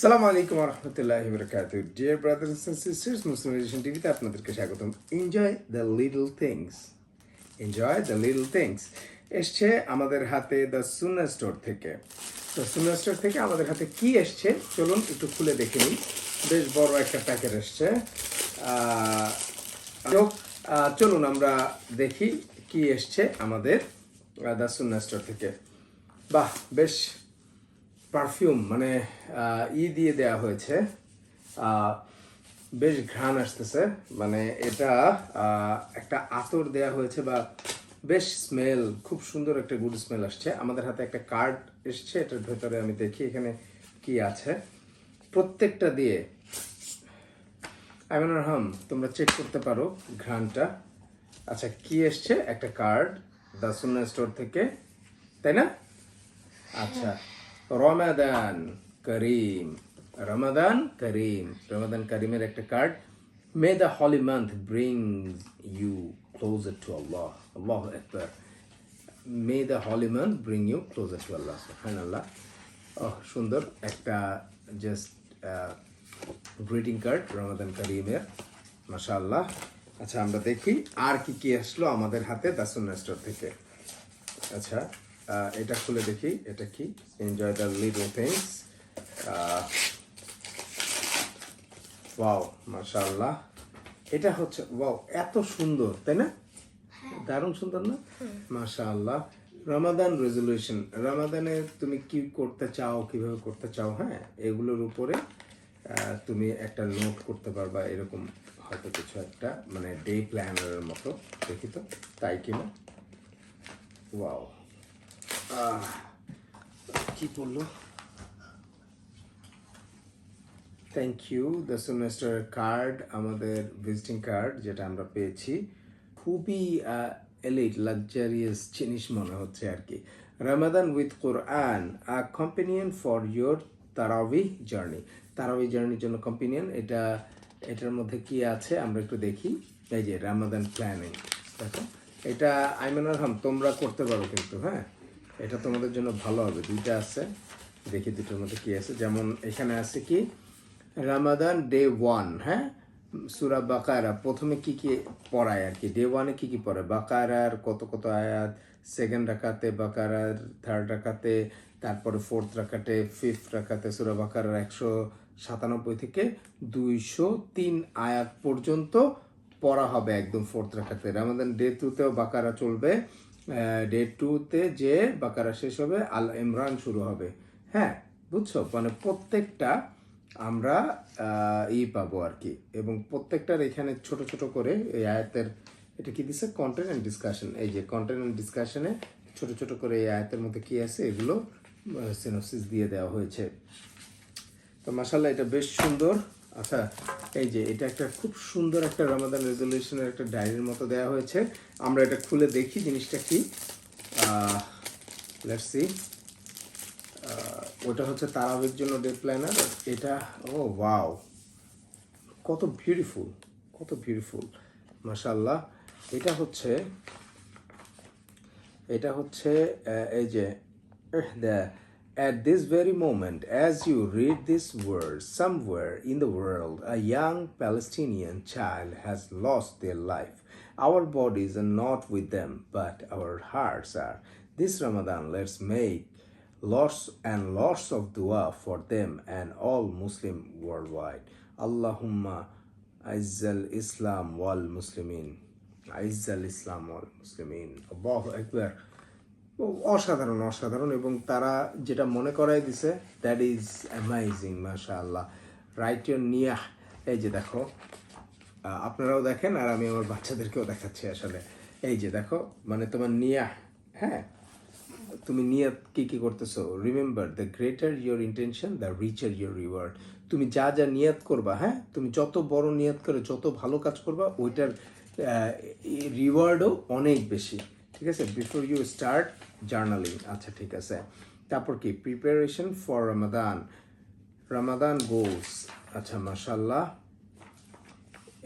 সালামু আলাইকুম রহমতুল্লাহি বরকাতু dear brothers and sisters Muslim edition টিভিতে আপনাদেরকে স্বাগতম। Enjoy the little things enjoy the little things এসছে আমাদের হাতে দ্য সুনা স্টোর থেকে। দ্য সুনা স্টোর থেকে আমাদের হাতে কি এসছে? চলুন একটু খুলে দেখে নিই। বেশ বড় একটা প্যাকেট এসছে। তো, চলুন আমরা দেখি কি এসছে আমাদের দ্য সুনা স্টোর থেকে। বাহ বেশ পারফিউম মানে ই দিয়ে দেয়া হয়েছে। বেশ ঘ্রাণ আসতেছে। মানে এটা একটা আতর দেয়া হয়েছে বা বেশ স্মেল খুব সুন্দর একটা গুড স্মেল আসছে। আমাদের হাতে একটা কার্ড এসছে, এটার ভেতরে আমি দেখি এখানে কি আছে। প্রত্যেকটা দিয়ে আইমান হাম তোমরা চেক করতে পারো ঘ্রাণটা। আচ্ছা কি এসছে? একটা কার্ড দা সুন্না স্টোর থেকে, তাই না? আচ্ছা। রমাদান করিম রমাদান করিম, রমাদান করিমের একটা card may the holy month bring you closer to Allah আল্লাহ একবার may the holy month bring you closer to Allah সুবহান আল্লাহ সুন্দর একটা জাস্ট গ্রিটিং কার্ড রমাদান করিমের, মাশাআল্লাহ। আচ্ছা আমরা দেখি আর কি কি আসলো আমাদের হাতে দাসুন স্টোর থেকে আচ্ছা এটা খুলে দেখি এটা কি? Enjoy the little things wow মাশাআল্লাহ। এটা হচ্ছে ওয়াও এত সুন্দর তাই না? দারুণ সুন্দর না? মাশাআল্লাহ। রমাদান রেজলিউশন রমাদানে তুমি কি করতে চাও কীভাবে করতে চাও হ্যাঁ? এগুলোর উপরে আহ, তুমি একটা নোট করতে পারবা এরকম হয়তো কিছু একটা মানে ডে প্ল্যানারের মতো দেখি তো তাই কিনা? ওয়াও কি বলল? Thank you the semester card আমাদের ভিজিটিং কার্ড যেটা আমরা পেয়েছি। খুবই এলিট লাক্সারিয়াস জিনিস মনে হচ্ছে আর কি। Ramadan with Quran a companion for your Taraweeh journey তারাবি জার্নির জন্য কম্পেনিয়ন এটা, এটার মধ্যে কি আছে? আমরা একটু দেখি। এই যে রামাদান প্ল্যানিং দেখো, এটা আইমানুর হাম তোমরা করতে পারো কিন্তু হ্যাঁ? এটা তোমাদের জন্য ভালো হবে। দুইটা আছে। দেখি দুটোর মধ্যে কি আছে। যেমন এখানে আছে কি? রামাদান ডে ওয়ান হ্যাঁ? সুরা বাকারা। প্রথমে কি কি পড়ায় আর কি? ডে ওয়ানে কি কি পড়ে? বাকারার কত কত আয়াত সেকেন্ড রাখাতে বাকারার থার্ড রাকাতে, তারপরে ফোর্থ রাকাতে ফিফথ রাকাতে, সুরা বাকারার একশো সাতানব্বই থেকে দুইশো তিন আয়াত পর্যন্ত পড়া হবে একদম ফোর্থ রাখাতে রামাদান ডে টুতেও বাকারা চলবে। ডে টুতে যে বাকারা শেষ হবে, আল ইমরান শুরু হবে। হ্যাঁ বুঝছ? মানে প্রত্যেকটা আমরা ই পাবো আর কি। এবং প্রত্যেকটার এখানে ছোট ছোট করে এই আয়াতের, এটা কি দিছে? কন্টেন্ট অ্যান্ড ডিসকাশন এই যে কন্টেন্ট অ্যান্ড ডিসকাশনে ছোট ছোট করে এই আয়াতের মধ্যে কি আছে? এগুলো সিনোপসিস দিয়ে দেওয়া হয়েছে। তো মাসাল্লাহ এটা বেশ সুন্দর আচ্ছা এই যে এটা একটা খুব সুন্দর একটা রমাদান রেজলিউশনের একটা ডায়েরির মতো দেওয়া হয়েছে। আমরা এটা খুলে দেখি জিনিসটা কি। লেটস সি ওটা হচ্ছে তারাবির জন্য ডে প্ল্যানার এটা, ও ওয়াও কত বিউটিফুল কত বিউটিফুল মাশাল্লাহ এটা হচ্ছে এটা হচ্ছে এই যে the at this very moment as you read this word somewhere in the world a young palestinian child has lost their life. Our bodies are not with them but our hearts are. This ramadan let's make lots and lots of dua for them and all muslim worldwide. Allahumma azzal islam wal muslimin. Azzal islam wal muslimin. Allahu akbar অসাধারণ অসাধারণ এবং তারা যেটা মনে করাই দিছে that is amazing মাশা আল্লাহ right your নিয়া এই যে দেখো আপনারাও দেখেন আর আমি আমার বাচ্চাদেরকেও দেখাচ্ছি আসলে। এই যে দেখো মানে তোমার নিয়া হ্যাঁ? তুমি নিয়াত কি কি করতেছো? Remember the greater your intention the richer your reward তুমি যা যা নিয়াত করবা হ্যাঁ? তুমি যত বড় নিয়াত করে যত ভালো কাজ করবা, ওইটার রিওয়ার্ডও অনেক বেশি। ঠিক আছে? বিফোর ইউ স্টার্ট জার্নালিং আচ্ছা ঠিক আছে। তারপর কি? Preparation for Ramadan Ramadan goals আচ্ছা মাশাল্লাহ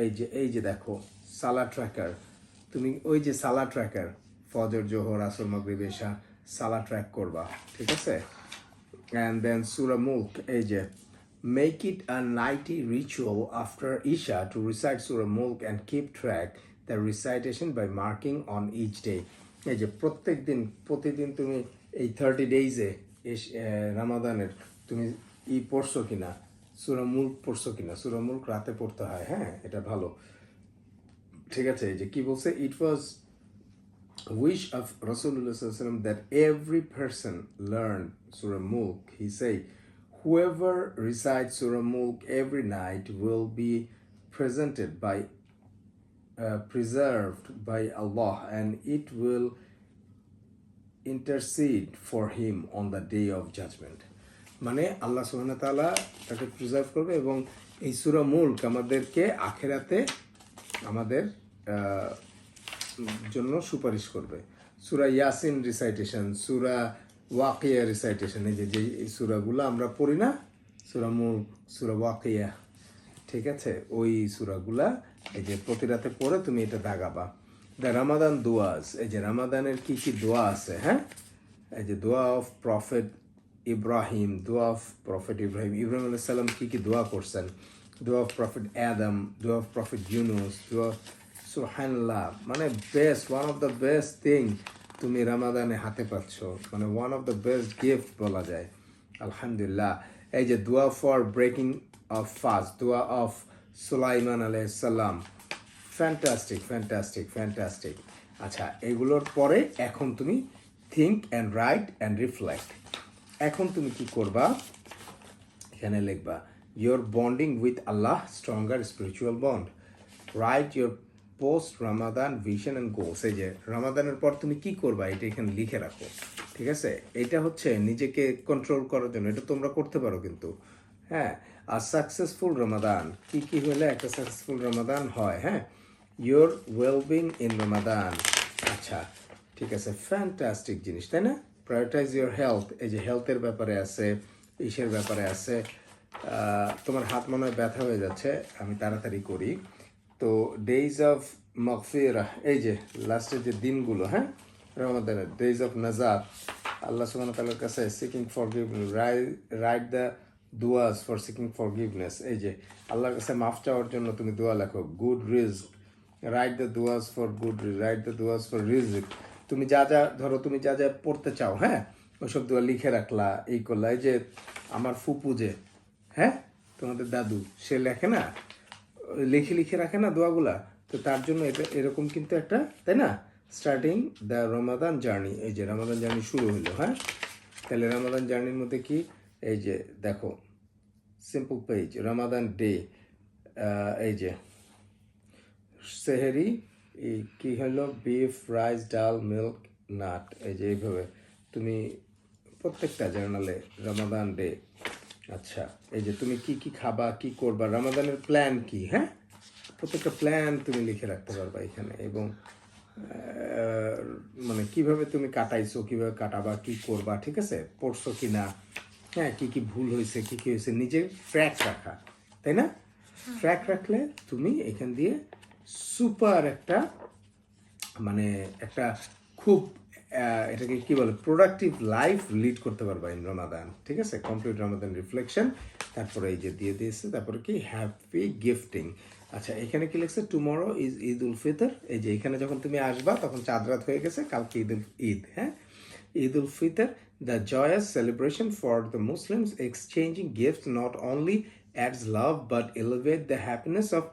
এই যে এই যে দেখো সালা ট্র্যাকার তুমি ওই যে সালা ট্র্যাকার ফজর, জোহর, আসর, মাগরিব, এশা সালা ট্র্যাক করবা, ঠিক আছে? অ্যান্ড দেন সুরা মুল্ক এই যে, make it a nightly ritual after Isha to recite Surah Mulk and keep track the recitation by marking on each day. এই যে প্রত্যেক দিন, প্রতিদিন তুমি এই থার্টি ডেইজে রামাদানের তুমি ই পড়ছো কি না সুরমূল পড়ছো কি না সুরমূল রাতে পড়তে হয় হ্যাঁ এটা ভালো। ঠিক আছে যে কি বলছে? It was wish of Rasulullah that every person learn Surah Mulk he say whoever recite Surah Mulk every night will be presented by uh, preserved by Allah, and it will intercede for him on the day of judgment. মানে আল্লাহ সুবহানাহু ওয়া তাআলা তাকে preserve করবে এবং এই সুরা মুল্ক আমাদেরকে আখেরাতে আমাদের জন্য সুপারিশ করবে সুরা ইয়াসিন রিসাইটেশন সুরা ওয়াকিয়া রিসাইটেশন এই যে যে এই সুরাগুলো আমরা পড়ি না সুরা মুল সুরা ওয়াকিয়া ঠিক আছে ওই সুরাগুলা এই যে প্রতি রাতে পড়ে তুমি এটা দাগাবা। দ্য রামাদান দোয়াজ। এই যে রামাদানের কি কি দোয়া আছে হ্যাঁ? এই যে দোয়া অফ প্রফেট ইব্রাহিম, দোয়া অফ প্রফেট ইব্রাহিম। ইব্রাহিম আলাইহিস সালাম কি কি দোয়া করছেন? দোয়া অফ প্রফেট অ্যাদাম, দোয়া অফ প্রফেট ইউনুস, দোয়া সুহানল্লাহ মানে best one of the best thing তুমি রামাদানে হাতে পাচ্ছ। মানে one of the best gift বলা যায়। আলহামদুলিল্লাহ। এই যে দোয়া ফর ব্রেকিং অফ ফাস্ট দোয়া অফ সুলাইমান আলাইসাল্লাম ফ্যান্টাস্টিক ফ্যান্টাস্টিক ফ্যান্টাস্টিক আচ্ছা এগুলোর পরে এখন তুমি think and write and reflect এখন তুমি কি করবা? এখানে লিখবা your bonding with Allah stronger spiritual bond write your post Ramadan vision and goals এই যে রামাদানের পর তুমি কি করবা? এটা এখানে লিখে রাখো, ঠিক আছে? এটা হচ্ছে নিজেকে কন্ট্রোল করার জন্য। এটা তোমরা করতে পারো কিন্তু হ্যাঁ? আর সাকসেসফুল রমাদান কি কি হলে একটা সাকসেসফুল রমাদান হয় হ্যাঁ? ইয়োর ওয়েলবিং ইন রমাদান আচ্ছা ঠিক আছে ফ্যান্টাস্টিক জিনিস, তাই না? প্রায়োরিটাইজ ইয়োর হেলথ এই যে হেলথের ব্যাপারে আছে, ইসের ব্যাপারে আছে তোমার হাত মনে হয় ব্যথা হয়ে যাচ্ছে, আমি তাড়াতাড়ি করি। তো ডেইজ অফ মকফিরা এই যে লাস্টের যে দিনগুলো হ্যাঁ? রমাদানের ডেইজ অফ নাজাদ আল্লাহ সুবহানাহু তাআলার কাছে seeking for write the duas for seeking for forgiveness এই যে, আল্লাহর কাছে মাফ চাওয়ার জন্য তুমি দোয়া লেখো good risk write the duas for good ridge write the duas for রিজিক তুমি যা যা, ধরো তুমি যা যা পড়তে চাও হ্যাঁ? ওইসব দোয়া লিখে রাখলা, এই করলা। এই যে, আমার ফুপু যে হ্যাঁ? তোমাদের দাদু, সে লেখে না? লিখে লিখে রাখে না দোয়াগুলা? তো তার জন্য এটা, এরকম কিন্তু একটা, তাই না? স্টার্টিং দ্য রমাদান জার্নি এই যে রমাদান জার্নি শুরু হলো হ্যাঁ? তাহলে রমাদান জার্নির মধ্যে কি? এই যে দেখো সিম্পল পেজ রমাদান ডে এই যে, সেহেরি কি হলো? Beef rice dal milk nut এই যে এইভাবে। তুমি প্রত্যেকটা জার্নালে রমাদান ডে আচ্ছা এই যে তুমি কি কি খাবা, কি করবা রমাদানের প্ল্যান কি হ্যাঁ? প্রত্যেকটা প্ল্যান তুমি লিখে রাখতে পারবা এখানে এবং মানে কীভাবে তুমি কাটাইছো, কীভাবে কাটাবা, কি করবা, ঠিক আছে? পড়ছো কি না হ্যাঁ কি কি ভুল হয়েছে কি কি হয়েছে নিজের ট্র্যাক রাখা তাই না? ট্র্যাক রাখলে তুমি এখান দিয়ে সুপার একটা মানে একটা খুব এটাকে কি বলে প্রোডাক্টিভ লাইফ লিড করতে পারবা ইন রমাদান ঠিক আছে? কমপ্লিট রমাদান রিফ্লেকশন তারপরে এই যে দিয়ে দিয়েছে তারপরে কি? হ্যাপি গিফটিং আচ্ছা এখানে কি লিখছে? টুমরো ইজ ঈদ উল ফিতর এই যে এখানে যখন তুমি আসবা তখন চাঁদ রাত হয়ে গেছে কালকে ঈদ উল ঈদ হ্যাঁ? Eid ul Fitr the joyous celebration for the Muslims exchanging gift not only adds love but elevate the happiness of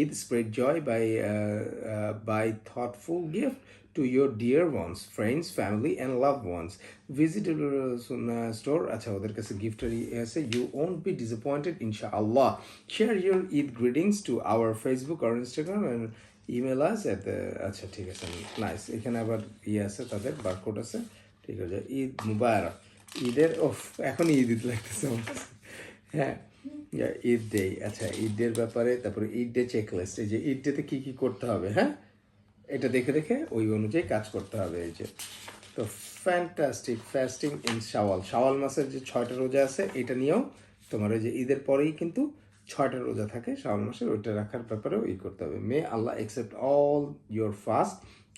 Eid spread joy by uh, uh, by thoughtful gift to your dear ones friends family and loved ones visit a uh, store আচ্ছা ওদের কাছে গিফটের আছে you won't be disappointed inshallah share your Eid greetings to our Facebook or Instagram and email us at the আচ্ছা ঠিক আছে nice এখানে আবার ইয়ে আছে তাদের বারকোড আছে ঠিক আছে, ঈদ মুবারক। ঈদের, ওফ এখন ঈদ ঈদ লাগতেছে হ্যাঁ ঈদ ডে আচ্ছা ঈদ ডের ব্যাপারে, তারপরে ঈদ ডে চেক লিস্ট এই যে ঈদ ডেতে কী কী করতে হবে হ্যাঁ? এটা দেখে দেখে ওই অনুযায়ী কাজ করতে হবে এই যে। তো ফ্যান্টাস্টিক ফাস্টিং ইন শাওয়াল শাওয়াল মাসের যে ছয়টা রোজা আছে, এটা নিয়েও তোমার ওই যে ঈদের পরেই কিন্তু ছয়টা রোজা থাকে শাওয়াল মাসের, ওইটা রাখার ব্যাপারেও ই করতে হবে। May Allah accept all your fast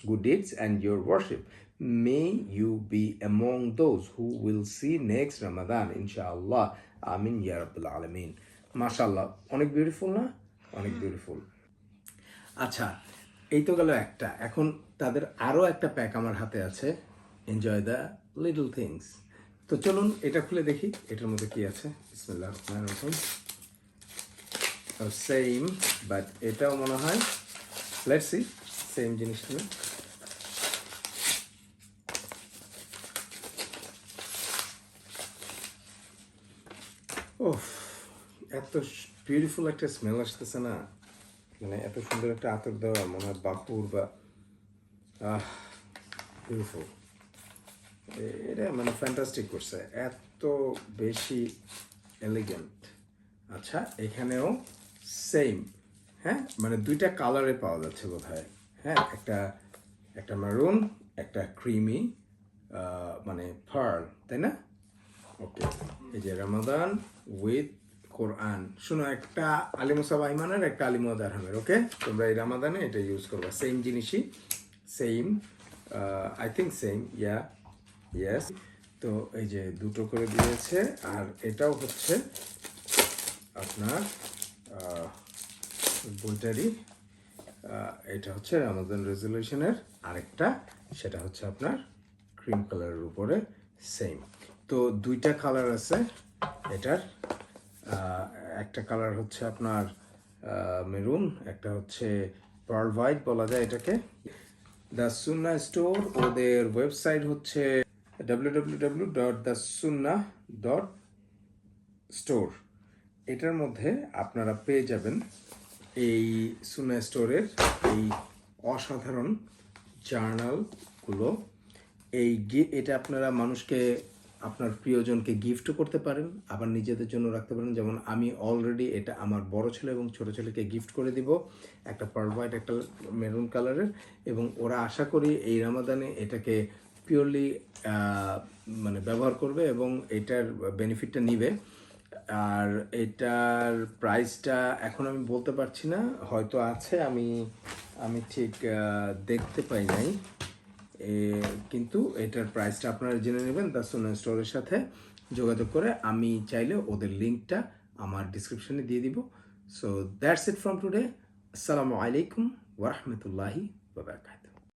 good deeds and your worship may you be among those who will see next ramadan inshallah. আমিন ইয়ারবুল আলমিন মাশাল্লাহ অনেক বিউটিফুল না? অনেক বিউটিফুল আচ্ছা এই তো গেল একটা। এখন তাদের আরও একটা প্যাক আমার হাতে আছে। এনজয় দ্য লিটল থিংস তো চলুন এটা খুলে দেখি। এটার মধ্যে কি আছে? বিসমিল্লাহ রহমানির রহিম। সেম বাট এটাও মনে হয় লেটস সি সেম জিনিস নিয়ে এত বিউটিফুল একটা স্মেল আসতেছে না? মানে এত সুন্দর একটা আতর দেওয়া, মনে হয় বাপুর বা, আহ বিউটিফুল এটা মানে ফ্যান্টাস্টিক করছে। এত বেশি এলিগেন্ট আচ্ছা এখানেও সেম হ্যাঁ মানে দুইটা কালারে পাওয়া যাচ্ছে বোধ হয় হ্যাঁ একটা একটা মারুন একটা ক্রিমি মানে ফার্ল তাই না? ওকে এই যে রমাদান উইথ কোরআন শোনো, একটা আলিমুসাব আইমানের একটা আলিমুদ আরহামের ওকে তোমরা এই রামাদানে এটা ইউজ করবা। সেম জিনিসই same I think same yeah yes তো এই যে দুটো করে দিয়েছে, আর এটাও হচ্ছে আপনার বইটারই এটা হচ্ছে রামাদান রেজলিউশনের আরেকটা, সেটা হচ্ছে আপনার ক্রিম কালারের উপরে সেম তো দুইটা কালার আছে এটার একটা কালার হচ্ছে আপনার মেরুন একটা হচ্ছে পার্ল হোয়াইট বলা যায় এটাকে। দ্য সুন্না স্টোর ওদের ওয়েবসাইট হচ্ছে W dot sunnah dot store এটার মধ্যে আপনারা পেয়ে যাবেন এই সুনা স্টোরের এই অসাধারণ জার্নালগুলো এই এটা আপনারা মানুষকে আপনার প্রিয়জনকে গিফটও করতে পারেন, আবার নিজেদের জন্য রাখতে পারেন। যেমন আমি অলরেডি এটা আমার বড় ছেলে এবং ছোট ছেলেকে গিফট করে দিব, একটা পার্ল হোয়াইট একটা মেরুন কালারের এবং ওরা আশা করি এই রামাদানে এটাকে পিওরলি মানে ব্যবহার করবে এবং এটার বেনিফিটটা নিবে। আর এটার প্রাইসটা এখন আমি বলতে পারছি না, হয়তো আছে, আমি আমি ঠিক দেখতে পাই নাই। কিন্তু এটার প্রাইসটা আপনারা জেনে নেবেন দ্য সোনা স্টোরের সাথে যোগাযোগ করে আমি চাইলে ওদের লিঙ্কটা আমার ডিসক্রিপশনে দিয়ে দিব। So that's it from today আসসালামু আলাইকুম ওরহমতুল্লাহি বাবরকাত